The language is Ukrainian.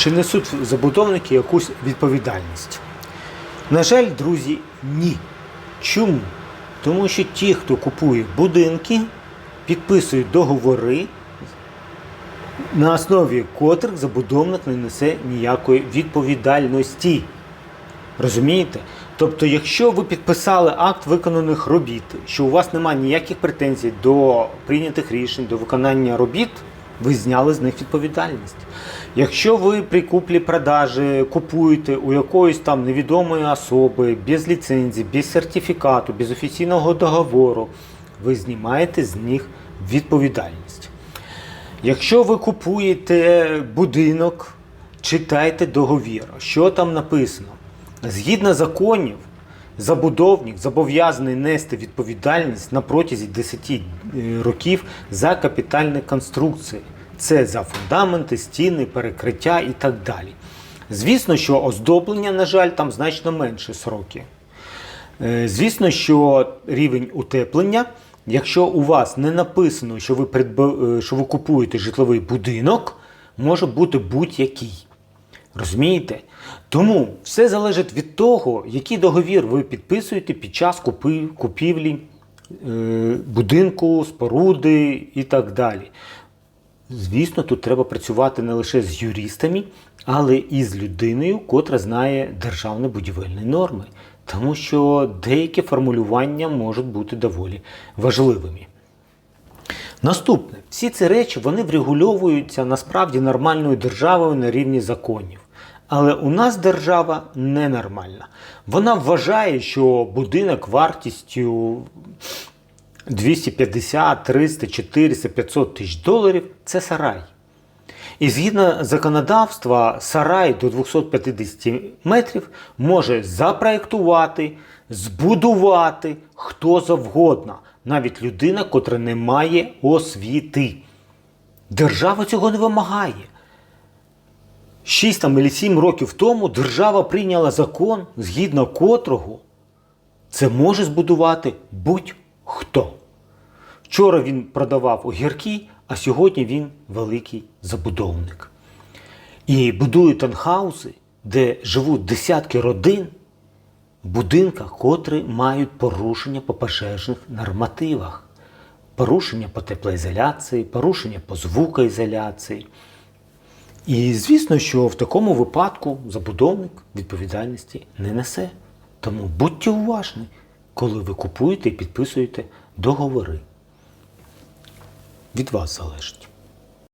Чи несуть забудовники якусь відповідальність? На жаль, друзі, ні. Чому? Тому що ті, хто купує будинки, підписують договори, на основі котрих забудовник не несе ніякої відповідальності. Розумієте? Тобто, якщо ви підписали акт виконаних робіт, що у вас немає ніяких претензій до прийнятих рішень, до виконання робіт, ви зняли з них відповідальність. Якщо ви при куплі-продажі купуєте у якоїсь там невідомої особи без ліцензії, без сертифікату, без офіційного договору, ви знімаєте з них відповідальність. Якщо ви купуєте будинок, читайте договір, що там написано. Згідно законів, забудовник зобов'язаний нести відповідальність на протязі 10 е, років за капітальні конструкції. Це за фундаменти, стіни, перекриття і так далі. Звісно, що оздоблення, на жаль, там значно менше сроки. Е, Звісно, що рівень утеплення, якщо у вас не написано, що ви, придба- е, що ви купуєте житловий будинок, може бути будь-який. Розумієте? Тому все залежить від того, який договір ви підписуєте під час купівлі е, будинку, споруди і так далі. Звісно, тут треба працювати не лише з юристами, але і з людиною, котра знає державні будівельні норми, тому що деякі формулювання можуть бути доволі важливими. Наступне, всі ці речі вони врегульовуються насправді нормальною державою на рівні законів. Але у нас держава ненормальна. Вона вважає, що будинок вартістю 250, 300, 400, 500 тисяч доларів це сарай. І згідно законодавства, сарай до 250 метрів може запроєктувати, збудувати хто завгодно, навіть людина, котра не має освіти. Держава цього не вимагає. 6 там, або 7 років тому держава прийняла закон, згідно котрого це може збудувати будь-хто. Вчора він продавав огірки, а сьогодні він великий забудовник. І будує танхауси, де живуть десятки родин в будинках, котрі мають порушення по пожежних нормативах. Порушення по теплоізоляції, порушення по звукоізоляції. І звісно, що в такому випадку забудовник відповідальності не несе. Тому будьте уважні, коли ви купуєте і підписуєте договори. Від вас залежить.